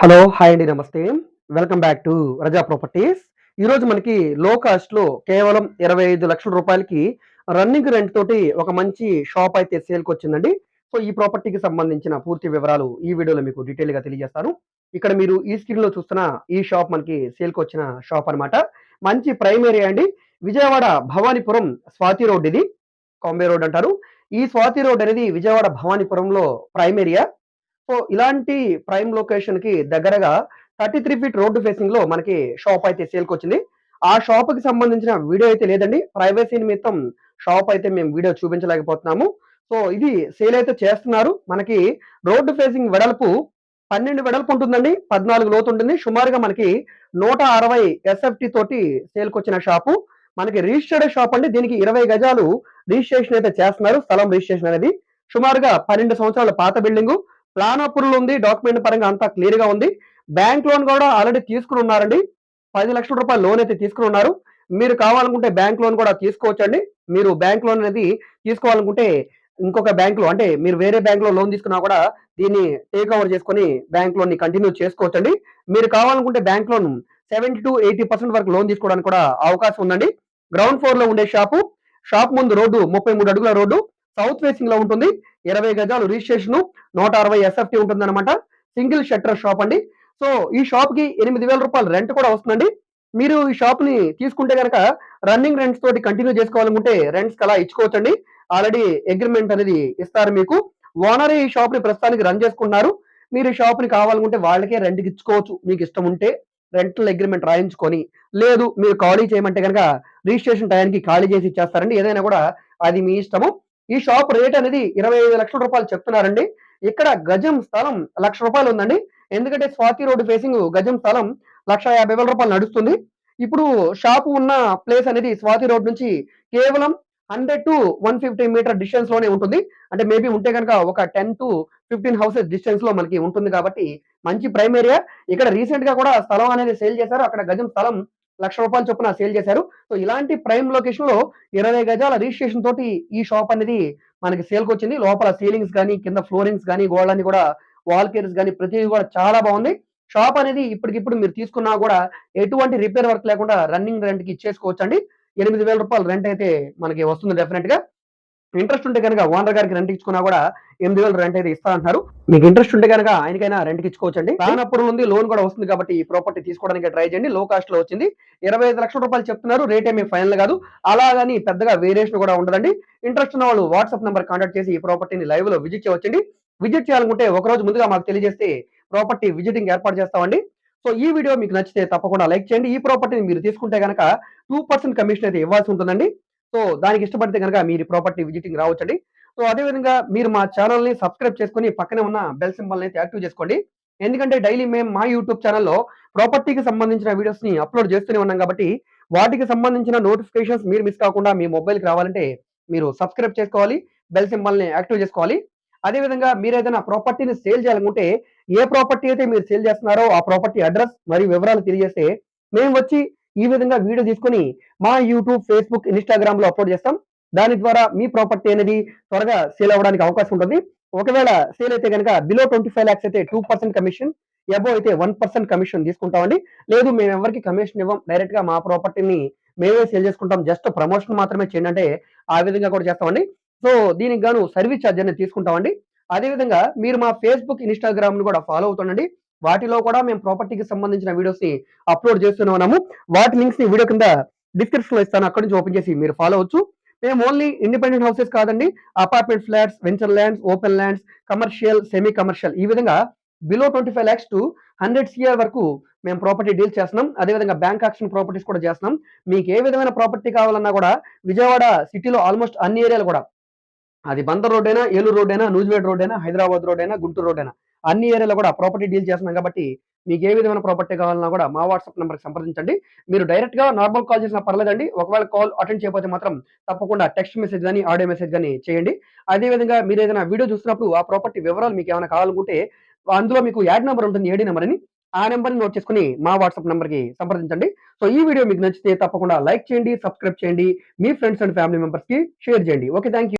Hello hi అండి నమస్తే. Welcome back to Raza properties. ఈరోజు మనకి లో కాస్ట్లో కేవలం ఇరవై ఐదు లక్షల రూపాయలకి రన్నింగ్ రెంట్ తోటి ఒక మంచి షాప్ అయితే సేల్కి వచ్చిందండి. సో ఈ ప్రాపర్టీకి సంబంధించిన పూర్తి వివరాలు ఈ వీడియోలో మీకు డీటెయిల్గా తెలియజేస్తాను. ఇక్కడ మీరు ఈ స్క్రీన్లో చూస్తున్న ఈ షాప్ మనకి సేల్కి వచ్చిన షాప్ అన్నమాట. మంచి ప్రైమ్ ఏరియా అండి. విజయవాడ భవానీపురం స్వాతి రోడ్ ఇది. కాంబే రోడ్ అంటారు. ఈ స్వాతి రోడ్ అనేది విజయవాడ భవానీపురంలో ప్రైమ్ ఏరియా. సో ఇలాంటి ప్రైమ్ లొకేషన్కి దగ్గరగా థర్టీ త్రీ ఫీట్ రోడ్డు ఫేసింగ్లో మనకి షాప్ అయితే సేల్కి వచ్చింది. ఆ షాప్కి సంబంధించిన వీడియో అయితే లేదండి. ప్రైవసీ నిమిత్తం షాప్ అయితే మేము వీడియో చూపించలేకపోతున్నాము. సో ఇది సేల్ అయితే చేస్తున్నారు. మనకి రోడ్డు ఫేసింగ్ వెడల్పు పన్నెండు వెడల్పు ఉంటుందండి. పద్నాలుగు లోతు ఉంటుంది. సుమారుగా మనకి నూట అరవై ఎస్ఎఫ్టీ తోటి సేల్కి వచ్చిన షాపు. మనకి రిజిస్టర్డ్ షాప్ అండి. దీనికి ఇరవై గజాలు రిజిస్ట్రేషన్ అయితే చేస్తున్నారు. స్థలం రిజిస్ట్రేషన్ అనేది. సుమారుగా పన్నెండు సంవత్సరాల పాత బిల్డింగ్. ప్లాన్ అప్రూవల్ ఉంది డాక్యుమెంట్ పరంగా అంతా క్లియర్గా ఉంది. బ్యాంక్ లోన్ కూడా ఆల్రెడీ తీసుకుని ఉన్నారండి. పది లక్షల రూపాయల లోన్ అయితే తీసుకుని ఉన్నారు. మీరు కావాలనుకుంటే బ్యాంక్ లోన్ కూడా తీసుకోవచ్చండి. మీరు బ్యాంక్ లోన్ అనేది తీసుకోవాలనుకుంటే ఇంకొక బ్యాంక్లో అంటే మీరు వేరే బ్యాంక్లో లోన్ తీసుకున్నా కూడా దీన్ని టేక్ ఓవర్ చేసుకుని బ్యాంక్ లోన్ని కంటిన్యూ చేసుకోవచ్చండి. మీరు కావాలనుకుంటే bank loan seventy to eighty percent వరకు లోన్ తీసుకోవడానికి కూడా అవకాశం ఉందండి. గ్రౌండ్ ఫ్లోర్లో ఉండే షాపు షాప్ ముందు రోడ్డు ముప్పై మూడు అడుగుల రోడ్డు. సౌత్ ఫేసింగ్లో ఉంటుంది. ఇరవై గజాలు రిజిస్ట్రేషన్. నూట అరవై ఎస్ఎఫ్టీ ఉంటుంది అనమాట సింగిల్ షట్టర్ షాప్ అండి. సో ఈ షాప్కి ఎనిమిది వేల రూపాయలు రెంట్ కూడా వస్తుందండి. మీరు ఈ షాప్ని తీసుకుంటే కనుక రన్నింగ్ రెంట్స్ తోటి కంటిన్యూ చేసుకోవాలనుకుంటే రెంట్స్ అలా ఇచ్చుకోవచ్చండి. ఆల్రెడీ అగ్రిమెంట్ అనేది ఇస్తారు మీకు. ఓనర్ ఈ షాప్ని ప్రస్తుతానికి రన్ చేసుకుంటున్నారు. మీరు ఈ షాప్ని కావాలనుకుంటే వాళ్ళకే రెంట్కి ఇచ్చుకోవచ్చు. మీకు ఇష్టం ఉంటే రెంటల్ అగ్రిమెంట్ రాయించుకొని. లేదు మీరు ఖాళీ చేయమంటే కనుక రిజిస్ట్రేషన్ టైంకి ఖాళీ చేసి ఇచ్చేస్తారండి. ఏదైనా కూడా అది మీ ఇష్టము. ఈ షాప్ రేట్ అనేది ఇరవై ఐదు లక్షల రూపాయలు చెప్తున్నారండి. ఇక్కడ గజం స్థలం లక్ష రూపాయలు ఉందండి. ఎందుకంటే స్వాతి రోడ్డు ఫేసింగ్ గజం స్థలం లక్ష యాభై వేల రూపాయలు నడుస్తుంది. ఇప్పుడు షాపు ఉన్న ప్లేస్ అనేది స్వాతి రోడ్ నుంచి కేవలం hundred to one fifty meter డిస్టెన్స్లోనే ఉంటుంది. అంటే మేబీ ఉంటే కనుక ఒక టెన్ టు ఫిఫ్టీన్ హౌసెస్ డిస్టెన్స్లో మనకి ఉంటుంది కాబట్టి మంచి ప్రైమ్ ఏరియా. ఇక్కడ రీసెంట్గా కూడా స్థలం అనేది సేల్ చేశారు. అక్కడ గజం స్థలం లక్ష రూపాయలు చొప్పున సేల్ చేశారు. సో ఇలాంటి ప్రైమ్ లొకేషన్లో ఇరవై గజాల రిజిస్ట్రేషన్ తోటి ఈ షాప్ అనేది మనకి సేల్కి వచ్చింది. లోపల సీలింగ్స్ కానీ కింద ఫ్లోరింగ్స్ కానీ గోడలన్నీ కూడా వాల్ కేర్స్ కానీ ప్రతిదీ కూడా చాలా బాగుంది. షాప్ అనేది ఇప్పటికిప్పుడు మీరు తీసుకున్నా కూడా ఎటువంటి రిపేర్ వర్క్ లేకుండా రన్నింగ్ రెంట్కి ఇచ్చేసుకోవచ్చు అండి ఎనిమిది వేల రూపాయలు రెంట్ అయితే మనకి వస్తుంది డెఫినెట్గా ఇంట్రెస్ట్ ఉంటే కనుక ఓనర్ గారికి రెంట్ ఇచ్చుకున్నా కూడా ఎనిమిది వేలు రెంట్ అయితే ఇస్తా అంటారు మీకు ఇంట్రెస్ట్ ఉంటే కనుక ఆయనకైనా రెంట్ ఇచ్చుకోవచ్చండి. అండి అప్పుడు ఉంది లోన్ కూడా వస్తుంది కాబట్టి ఈ ప్రాపర్టీ తీసుకోవడానికి ట్రై చేయండి. లో కాస్ట్లో వచ్చింది. ఇరవై ఐదు లక్షల రూపాయలు చెప్తున్నారు. రేట్ ఏమీ ఫైనల్ కాదు. అలాగని పెద్దగా వేరియేషన్ కూడా ఉండదండి. ఇంట్రెస్ట్ ఉన్న వాళ్ళు వాట్సాప్ నెంబర్ కాంటాక్ట్ చేసి ఈ ప్రాపర్టీని లైవ్లో విజిట్ చేయవచ్చండి. విజిట్ చేయాలనుకుంటే ఒక రోజు ముందుగా మాకు తెలియజేస్తే ప్రాపర్టీ విజిటింగ్ ఏర్పాటు చేస్తామండి. సో ఈ వీడియో మీకు నచ్చితే తప్పకుండా లైక్ చేయండి. ఈ ప్రాపర్టీని మీరు తీసుకుంటే కనుక టూ పర్సెంట్ కమిషన్ అయితే ఇవ్వాల్సి ఉంటుందండి. సో దానికి ఇష్టపడితే కనుక మీరు ప్రాపర్టీ విజిటింగ్ రావచ్చండి. సో అదేవిధంగా మీరు మా ఛానల్ని సబ్స్క్రైబ్ చేసుకొని పక్కనే ఉన్న బెల్ సింబల్ అయితే యాక్టివ్ చేసుకోండి. ఎందుకంటే డైలీ మేము మా యూట్యూబ్ ఛానల్లో ప్రాపర్టీకి సంబంధించిన వీడియోస్ని అప్లోడ్ చేస్తూనే ఉన్నాం కాబట్టి వాటికి సంబంధించిన నోటిఫికేషన్స్ మీరు మిస్ కాకుండా మీ మొబైల్కి రావాలంటే మీరు సబ్స్క్రైబ్ చేసుకోవాలి బెల్ సింబల్ని యాక్టివ్ చేసుకోవాలి. అదేవిధంగా మీరు ఏదైనా ప్రాపర్టీని సేల్ చేయాలనుకుంటే ఏ ప్రాపర్టీ అయితే మీరు సేల్ చేస్తున్నారో ఆ ప్రాపర్టీ అడ్రస్ మరియు వివరాలు తెలియజేస్తే మేము వచ్చి ఈ విధంగా వీడియో తీసుకొని మా యూట్యూబ్ ఫేస్బుక్ ఇన్స్టాగ్రామ్లో అప్లోడ్ చేస్తాం. దాని ద్వారా మీ ప్రాపర్టీ అనేది త్వరగా సేల్ అవ్వడానికి అవకాశం ఉంటుంది. ఒకవేళ సేల్ అయితే కనుక బిలో ట్వంటీ ఫైవ్ లాక్స్ అయితే టూ పర్సెంట్ కమిషన్ ఎబో అయితే వన్ పర్సెంట్ కమిషన్ తీసుకుంటామండి. లేదు మేము ఎవరికి కమిషన్ ఇవ్వం డైరెక్ట్గా మా ప్రాపర్టీని మేమే సేల్ చేసుకుంటాం. జస్ట్ ప్రమోషన్ మాత్రమే చేయండి అంటే ఆ విధంగా కూడా చేస్తామండి. సో దీనికి గాను సర్వీస్ ఛార్జ్ అనేది తీసుకుంటామండి. అదేవిధంగా మీరు మా ఫేస్బుక్ ఇన్స్టాగ్రామ్ను కూడా ఫాలో అవుతుండండి. వాటిలో కూడా మేము ప్రాపర్టీకి సంబంధించిన వీడియోస్ని అప్లోడ్ చేస్తూనే ఉన్నాము. వాటి లింక్స్ని వీడియో కింద డిస్క్రిప్షన్లో ఇస్తాను. అక్కడి నుంచి ఓపెన్ చేసి మీరు ఫాలో అవచ్చు మేము ఓన్లీ ఇండిపెండెంట్ హౌసెస్ కాదండి apartment flats venture lands open lands commercial semi commercial ఈ విధంగా below twenty five lakhs to hundred CR వరకు మేము ప్రాపర్టీ డీల్ చేస్తున్నాం. అదేవిధంగా బ్యాంక్ ఆక్షన్ ప్రాపర్టీస్ కూడా చేస్తున్నాం. మీకు ఏ విధమైన ప్రాపర్టీ కావాలన్నా కూడా విజయవాడ సిటీలో ఆల్మోస్ట్ అన్ని ఏరియాలు కూడా. అది బందర్ రోడ్ అయినా ఏలూరు రోడ్ అయినా నూజివేడ్ రోడ్ అయినా హైదరాబాద్ రోడ్ అయినా గుంటూరు రోడ్ అయినా. అన్ని ఏరియాలో కూడా ప్రాపర్టీ డీల్ చేస్తున్నాం కాబట్టి మీకు ఏ విధమైన ప్రాపర్టీ కావాలన్నా కూడా మా వాట్సాప్ నెంబర్కి సంప్రదించండి. మీరు డైరెక్ట్గా నార్మల్ కాల్ చేసినా పర్లేదండి. ఒకవేళ కాల్ అటెండ్ చేయకపోతే మాత్రం తప్పకుండా టెక్స్ట్ మెసేజ్ కానీ ఆడియో మెసేజ్ కానీ చేయండి. అదేవిధంగా మీరు ఏదైనా వీడియో చూసినప్పుడు ఆ ప్రాపర్టీ వివరాలు మీకు ఏమైనా కావాలనుకుంటే అందులో మీకు యాడ్ నెంబర్ ఉంటుంది ఏడీ నెంబర్ అని. ఆ నెంబర్ని నోట్ చేసుకుని మా వాట్సాప్ నెంబర్కి సంప్రదించండి. సో ఈ వీడియో మీకు నచ్చితే తప్పకుండా లైక్ చేయండి సబ్స్క్రైబ్ చేయండి. మీ ఫ్రెండ్స్ అండ్ ఫ్యామిలీ మెంబర్స్కి షేర్ చేయండి. Okay thank